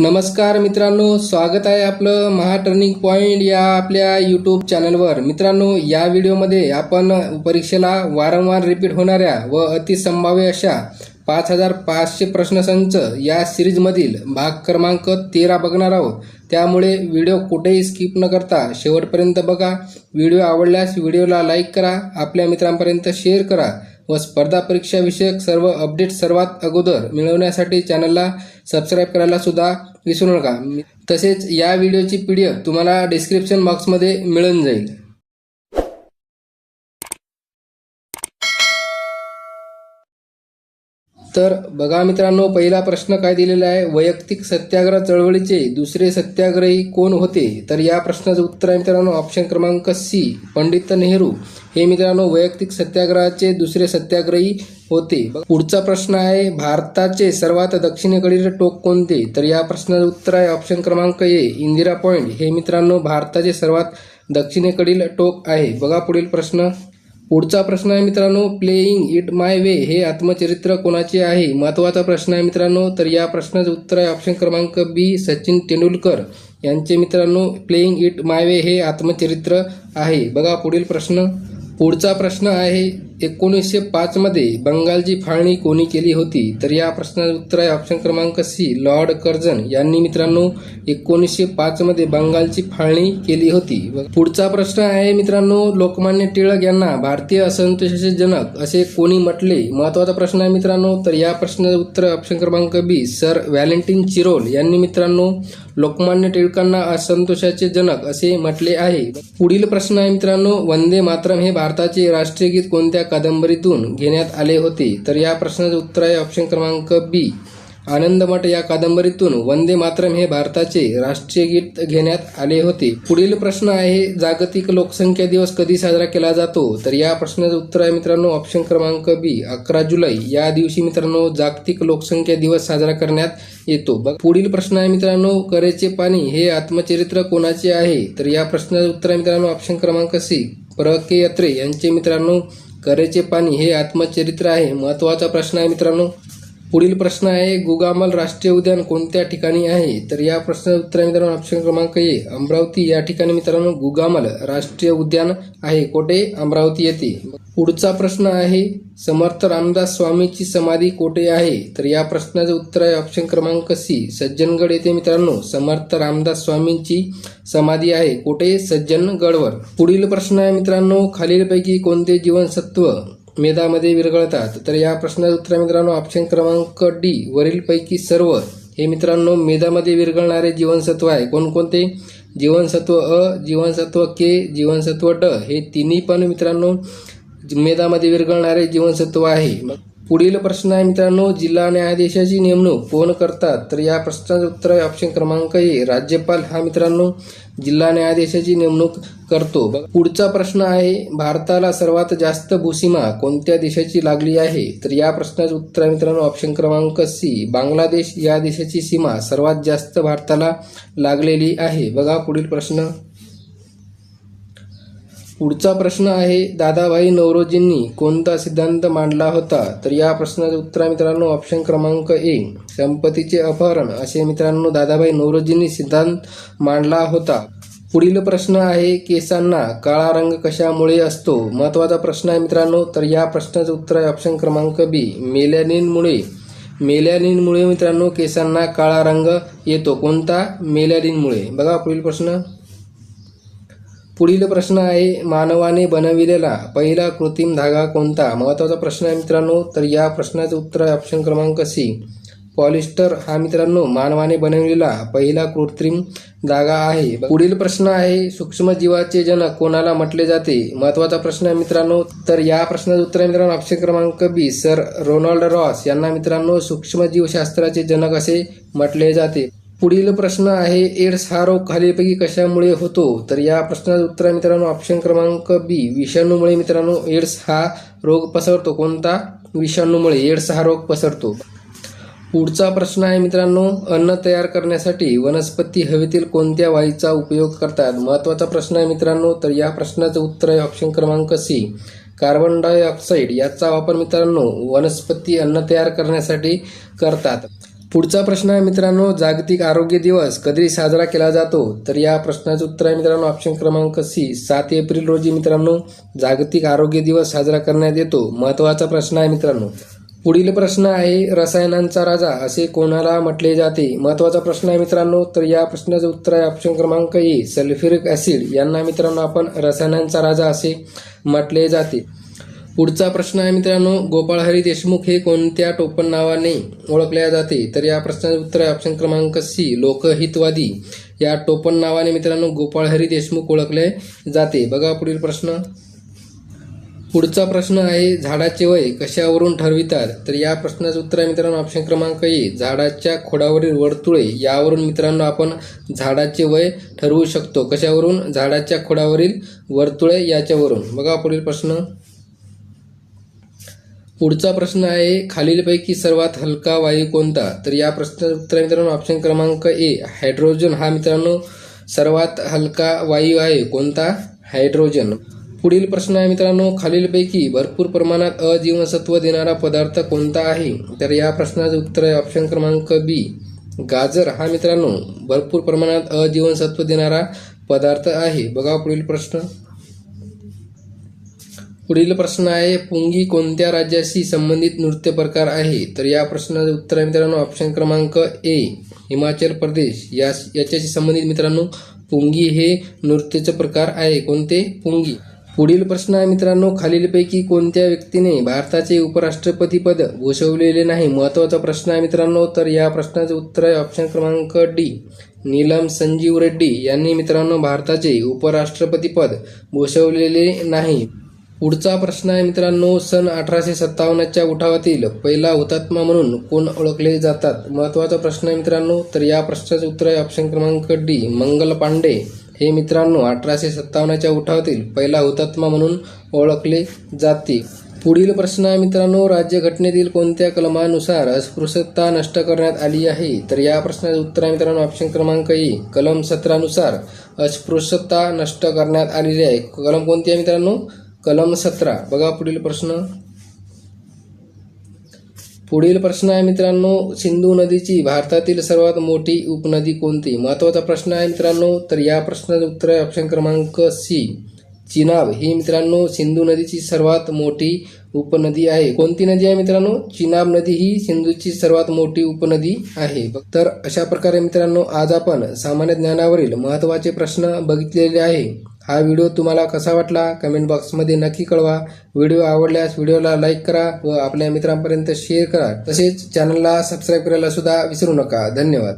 नमस्कार मित्रांनो स्वागत आहे आपलं महा टर्निंग पॉईंट या आपल्या यूट्यूब चॅनलवर मित्रांनो या व्हिडिओमध्ये आपण परीक्षेला वारंवार रिपीट होणाऱ्या व अतिसंभाव्य अशा पाच हजार पाचशे प्रश्नसंच या सिरीजमधील भाग क्रमांक तेरा बघणार आहोत. त्यामुळे व्हिडिओ कुठेही स्किप न करता शेवटपर्यंत बघा. व्हिडिओ आवडल्यास व्हिडिओला लाईक करा. आपल्या मित्रांपर्यंत शेअर करा. व स्पर्धा परीक्षा विषयक सर्व अपडेट सर्वात अगोदर मिळवण्यासाठी चॅनलला सबस्क्राईब करायला सुद्धा विसरू नका. तसेच या व्हिडिओची पी डी एफ तुम्हाला डिस्क्रिप्शन बॉक्समध्ये मिळून जाईल. तर बघा मित्रांनो पहिला प्रश्न काय दिलेला आहे? वैयक्तिक सत्याग्रह चळवळीचे दुसरे सत्याग्रही कोण होते? तर या प्रश्नाचं उत्तर आहे मित्रांनो ऑप्शन क्रमांक सी पंडित नेहरू. हे मित्रांनो वैयक्तिक सत्याग्रहाचे दुसरे सत्याग्रही होते. पुढचा प्रश्न आहे भारताचे सर्वात दक्षिणेकडील टोक कोणते? तर या प्रश्नाचं उत्तर आहे ऑप्शन क्रमांक ए इंदिरा पॉईंट हे मित्रांनो भारताचे सर्वात दक्षिणेकडील टोक आहे. बघा पुढील प्रश्न. पुढचा प्रश्न आहे मित्रांनो प्लेईंग इट माय वे हे आत्मचरित्र कोणाचे आहे? महत्त्वाचा प्रश्न आहे मित्रांनो तर या प्रश्नाचं उत्तर आहे ऑप्शन क्रमांक बी सचिन तेंडुलकर. यांचे मित्रांनो प्लेईंग इट माय वे हे आत्मचरित्र आहे. बघा पुढील प्रश्न. पुढचा प्रश्न आहे एकोणीसशे पाचमध्ये बंगालची फाळणी कोणी केली होती? तर या प्रश्नाचं उत्तर आहे ऑप्शन क्रमांक सी लॉर्ड कर्जन यांनी मित्रांनो एकोणीसशे पाचमध्ये बंगालची फाळणी केली होती. पुढचा प्रश्न आहे मित्रांनो लोकमान्य टिळक यांना भारतीय असंतोषाचे जनक असे कोणी म्हटले? महत्त्वाचा प्रश्न आहे मित्रांनो तर या प्रश्नाचं उत्तर ऑप्शन क्रमांक बी सर व्हॅलेंटिन चिरोल. यांनी मित्रांनो लोकमान्य टिळकांना असंतोषाचे जनक असे म्हटले आहे. पुढील प्रश्न आहे मित्रांनो वंदे मातरम हे भारताचे राष्ट्रीय गीत कोणत्या कादंबरीतून घेण्यात आले होते तर या प्रश्नाचे उत्तर आहे ऑप्शन क्रमांक बी आनंदमठ या कादंबरीतून वंदे मातरम हे भारताचे राष्ट्रीय गीत घेण्यात आले होते. पुढील प्रश्न आहे जागतिक लोकसंख्या दिवस कधी साजरा केला जातो? तर या प्रश्नाचं उत्तर आहे मित्रांनो ऑप्शन क्रमांक बी अकरा जुलै. या दिवशी मित्रांनो जागतिक लोकसंख्या दिवस साजरा करण्यात येतो. बघ, पुढील प्रश्न आहे मित्रांनो करेचे पाणी हे आत्मचरित्र कोणाचे आहे? तर या प्रश्नाचं उत्तर आहे मित्रांनो ऑप्शन क्रमांक सी प्र. के. अत्रे यांचे मित्रांनो करेचे पाणी हे आत्मचरित्र आहे. महत्त्वाचा प्रश्न आहे मित्रांनो. पुढील प्रश्न आहे गुगामल राष्ट्रीय उद्यान कोणत्या ठिकाणी आहे? तर या प्रश्नाचं उत्तर आहे मित्रांनो ऑप्शन क्रमांक ए अमरावती. या ठिकाणी मित्रांनो गुगामल राष्ट्रीय उद्यान आहे. कोठे? अमरावती येथे. पुढचा प्रश्न आहे समर्थ रामदास स्वामीची समाधी कोठे आहे? तर या प्रश्नाचं उत्तर आहे ऑप्शन क्रमांक सी सज्जनगड येथे मित्रांनो समर्थ रामदास स्वामींची समाधी आहे. कोठे? सज्जनगडवर. पुढील प्रश्न आहे मित्रांनो खालीलपैकी कोणते जीवनसत्व मेधामध्ये विरघळतात. तर या प्रश्नाचं उत्तर मित्रांनो ऑप्शन क्रमांक डी वरीलपैकी सर्व. हे मित्रांनो मेधामध्ये विरघळणारे जीवनसत्व आहे. कोणकोणते? जीवनसत्व अ जीवनसत्व के जीवनसत्व ड. हे तिन्ही पण मित्रांनो मेधामध्ये विरघळणारे जीवनसत्व आहे. पुढील प्रश्न आहे मित्रांनो जिल्हा न्यायाधीशाची नेमणूक कोण करतात? तर या प्रश्नाचं उत्तर आहे ऑप्शन क्रमांक ए राज्यपाल. हा मित्रांनो जिल्हा न्यायाधीशाची नेमणूक करतो. पुढचा प्रश्न आहे भारताला सर्वात जास्त भूसीमा कोणत्या देशाची लागली आहे? तर या प्रश्नाचं उत्तर आहे मित्रांनो ऑप्शन क्रमांक सी बांगलादेश या देशाची सीमा सर्वात जास्त भारताला लागलेली आहे. बघा पुढील प्रश्न. पुढचा प्रश्न आहे दादाभाई नवरोजींनी कोणता सिद्धांत मांडला होता? तर या प्रश्नाचं उत्तर मित्रांनो ऑप्शन क्रमांक ए संपत्तीचे अपहरण. असे मित्रांनो दादाभाई नवरोजींनी सिद्धांत मांडला होता. पुढील प्रश्न आहे केसांना काळा रंग कशामुळे असतो? महत्त्वाचा प्रश्न आहे मित्रांनो तर या प्रश्नाचं उत्तर आहे ऑप्शन क्रमांक बी मेलॅनिनमुळे. मेलॅनिनमुळे मित्रांनो केसांना काळा रंग येतो. कोणता? मेलॅनिनमुळे. बघा पुढील प्रश्न. पुढील प्रश्न आहे मानवाने बनविलेला पहिला कृत्रिम धागा कोणता? महत्त्वाचा प्रश्न आहे मित्रांनो तर या प्रश्नाचं उत्तर आहे ऑप्शन क्रमांक सी पॉलिस्टर हा मित्रांनो मानवाने बनवलेला पहिला कृत्रिम धागा आहे. पुढील प्रश्न आहे सूक्ष्मजीवाचे जनक कोणाला म्हटले जाते? महत्त्वाचा प्रश्न आहे मित्रांनो तर या प्रश्नाचं उत्तर आहे मित्रांनो ऑप्शन क्रमांक बी सर रोनाल्ड रॉस यांना मित्रांनो सूक्ष्मजीवशास्त्राचे जनक असे म्हटले जाते. पुढील प्रश्न आहे एड्स हा रोग खालीलपैकी कशामुळे होतो? तर या प्रश्नाचं उत्तर आहे मित्रांनो ऑप्शन क्रमांक बी विषाणूमुळे मित्रांनो एड्स हा रोग पसरतो. कोणता? विषाणूमुळे एड्स हा रोग पसरतो. पुढचा प्रश्न आहे मित्रांनो अन्न तयार करण्यासाठी वनस्पती हवेतील कोणत्या वायूचा उपयोग करतात? महत्त्वाचा प्रश्न आहे मित्रांनो तर या प्रश्नाचं उत्तर आहे ऑप्शन क्रमांक सी कार्बन डायऑक्साईड याचा वापर मित्रांनो वनस्पती अन्न तयार करण्यासाठी करतात. पुढचा प्रश्न आहे मित्रांनो जागतिक आरोग्य दिवस कधी साजरा केला जातो? तर या प्रश्नाचं उत्तर आहे मित्रांनो ऑप्शन क्रमांक सी सात एप्रिल रोजी मित्रांनो जागतिक आरोग्य दिवस साजरा करण्यात येतो. महत्त्वाचा प्रश्न आहे मित्रांनो. पुढील प्रश्न आहे रसायनांचा राजा असे कोणाला म्हटले जाते? महत्त्वाचा प्रश्न आहे मित्रांनो तर या प्रश्नाचं उत्तर आहे ऑप्शन क्रमांक ए सल्फ्युरिक ऍसिड यांना मित्रांनो आपण रसायनांचा राजा असे म्हटले जाते. पुढचा प्रश्न आहे मित्रांनो गोपाळहरी देशमुख हे कोणत्या टोपण नावाने ओळखले जाते? तर या प्रश्नाचे उत्तर आहे ऑप्शन क्रमांक सी लोकहितवादी. या टोपण नावाने मित्रांनो गोपाळहरी देशमुख ओळखले जाते. बघा पुढील प्रश्न. पुढचा प्रश्न आहे झाडाचे वय कशावरून ठरवितात? तर या प्रश्नाचं उत्तर आहे मित्रांनो ऑप्शन क्रमांक ए झाडाच्या खोडावरील वर्तुळे. यावरून मित्रांनो आपण झाडाचे वय ठरवू शकतो. कशावरून? झाडाच्या खोडावरील वर्तुळे याच्यावरून. बघा पुढील प्रश्न. पुढचा प्रश्न आहे खालीलपैकी सर्वात हलका वायू कोणता? तर या प्रश्नाचं उत्तर मित्रांनो ऑप्शन क्रमांक ए हायड्रोजन हा मित्रांनो सर्वात हलका वायू आहे. कोणता? हायड्रोजन पुढील प्रश्न आहे मित्रांनो खालीलपैकी भरपूर प्रमाणात अजीवनसत्व देणारा पदार्थ कोणता आहे? तर या प्रश्नाचं उत्तर आहे ऑप्शन क्रमांक बी गाजर. हा मित्रांनो भरपूर प्रमाणात अजीवनसत्व देणारा पदार्थ आहे. बघा पुढील प्रश्न. पुढील प्रश्न आहे पुंगी कोणत्या राज्याशी संबंधित नृत्य प्रकार आहे? तर या प्रश्नाचं उत्तर आहे मित्रांनो ऑप्शन क्रमांक ए हिमाचल प्रदेश. या याच्याशी संबंधित मित्रांनो पुंगी हे नृत्याचे प्रकार आहे. कोणते? पुंगी. पुढील प्रश्न आहे मित्रांनो खालीलपैकी कोणत्या व्यक्तीने भारताचे उपराष्ट्रपती पद भूषवलेले नाही? महत्त्वाचा प्रश्न आहे मित्रांनो तर या प्रश्नाचे उत्तर आहे ऑप्शन क्रमांक डी नीलम संजीव रेड्डी यांनी मित्रांनो भारताचे उपराष्ट्रपती पद भूषवलेले नाही. पुढचा प्रश्न आहे मित्रांनो सन अठराशे सत्तावन्नच्या उठावातील पहिला हुतात्मा म्हणून कोण ओळखले जातात? महत्त्वाचा प्रश्न आहे मित्रांनो तर या प्रश्नाचे उत्तर आहे ऑप्शन क्रमांक डी मंगल पांडे. हे मित्रांनो अठराशे सत्तावन्नच्या उठावातील पहिला हुतात्मा म्हणून ओळखले जाते. पुढील प्रश्न आहे मित्रांनो राज्यघटनेतील कोणत्या कलमानुसार अस्पृश्यता नष्ट करण्यात आली आहे? तर या प्रश्नाचे उत्तर आहे मित्रांनो ऑप्शन क्रमांक ए कलम सतरानुसार अस्पृश्यता नष्ट करण्यात आलेली आहे. कलम कोणती आहे मित्रांनो? कलम सतरा. बघा पुढील प्रश्न. पुढील प्रश्न आहे मित्रांनो सिंधू नदीची भारतातील सर्वात मोठी उपनदी कोणती? महत्त्वाचा प्रश्न आहे मित्रांनो तर या प्रश्नाचं उत्तर आहे ऑप्शन क्रमांक सी. चिनाब. ही मित्रांनो सिंधू नदीची सर्वात मोठी उपनदी आहे. कोणती नदी आहे मित्रांनो? चिनाब नदी ही सिंधूची सर्वात मोठी उपनदी आहे. तर अशा प्रकारे मित्रांनो आज आपण सामान्य ज्ञानावरील महत्त्वाचे प्रश्न बघितलेले आहे. हा व्हिडिओ तुम्हाला कसा वाटला? कमेंट बॉक्समध्ये नक्की कळवा. व्हिडिओ आवडल्यास व्हिडिओला लाईक करा व आपल्या मित्रांपर्यंत शेअर करा. तसेच चॅनलला सबस्क्राईब करायला सुद्धा विसरू नका. धन्यवाद.